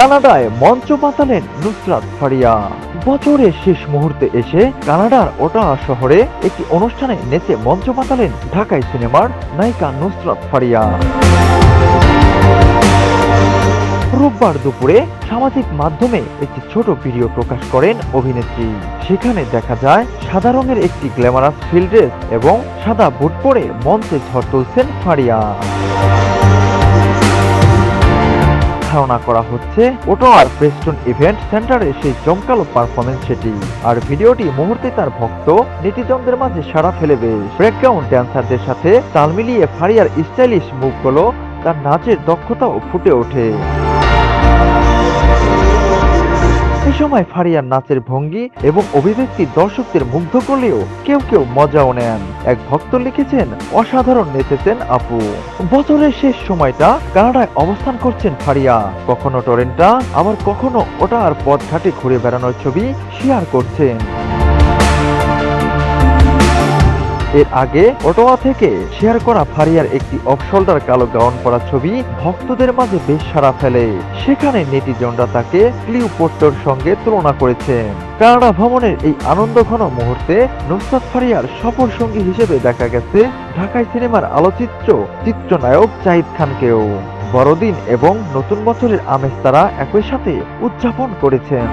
কানাডায় মঞ্চ পাতালেন নুসরাত ফারিয়া। বছরের শেষ মুহূর্তে এসে কানাডার ওটা শহরে একটি অনুষ্ঠানে নেচে মঞ্চ পাতালেন ঢাকাই সিনেমার নায়িকা নুসরাত ফারিয়া। রোববার দুপুরে সামাজিক মাধ্যমে একটি ছোট ভিডিও প্রকাশ করেন অভিনেত্রী। সেখানে দেখা যায়, সাদা রঙের একটি গ্ল্যামারাস ফিল্ড ড্রেস এবং সাদা বুট পরে মঞ্চে ঝড় তুলছেন ফারিয়া। ধারণা করা হচ্ছে ওটোয়ার প্রেস্টন ইভেন্ট সেন্টারে সেই জমকালো পারফরমেন্স সেটি। আর ভিডিওটি মুহূর্তে তার ভক্ত, নেটিজনদের মাঝে সাড়া ফেলেবে। ব্রেকগ্রাউন্ড ড্যান্সারদের সাথে তাল মিলিয়ে ফারিয়ার স্টাইলিশ মুভগুলো তার নাচের দক্ষতাও ফুটে ওঠে। সময় ফারিয়ার নাচের ভঙ্গি এবং অভিব্যক্তি দর্শকদের মুগ্ধ করলেও কেউ কেউ মজাও নেন। এক ভক্ত লিখেছেন, অসাধারণ নেচেছেন আপু। বছরের শেষ সময়টা কানাডায় অবস্থান করছেন ফারিয়া। কখনো টরেন্টা, আবার কখনো ওটার পথঘাটে ঘুরে বেড়ানোর ছবি শেয়ার করছেন। এর আগে অটোয়া থেকে শেয়ার করা ফারিয়ার একটি অফ শোল্ডার কালো গাউন পরা ছবি ভক্তদের মাঝে বেশ সাড়া ফেলে। সেখানে নেটিজনরা তাকে ক্লিওপোট্টোর সঙ্গে তুলনা করেছেন। কানাডা ভ্রমণের এই আনন্দঘন মুহূর্তে নুসরাত ফারিয়ার সফর সঙ্গী হিসেবে দেখা গেছে ঢাকায় সিনেমার আলোচিত্র চিত্রনায়ক জাহিদ খানকেও। বড়দিন এবং নতুন বছরের আমেজ তারা একই সাথে উদযাপন করেছেন।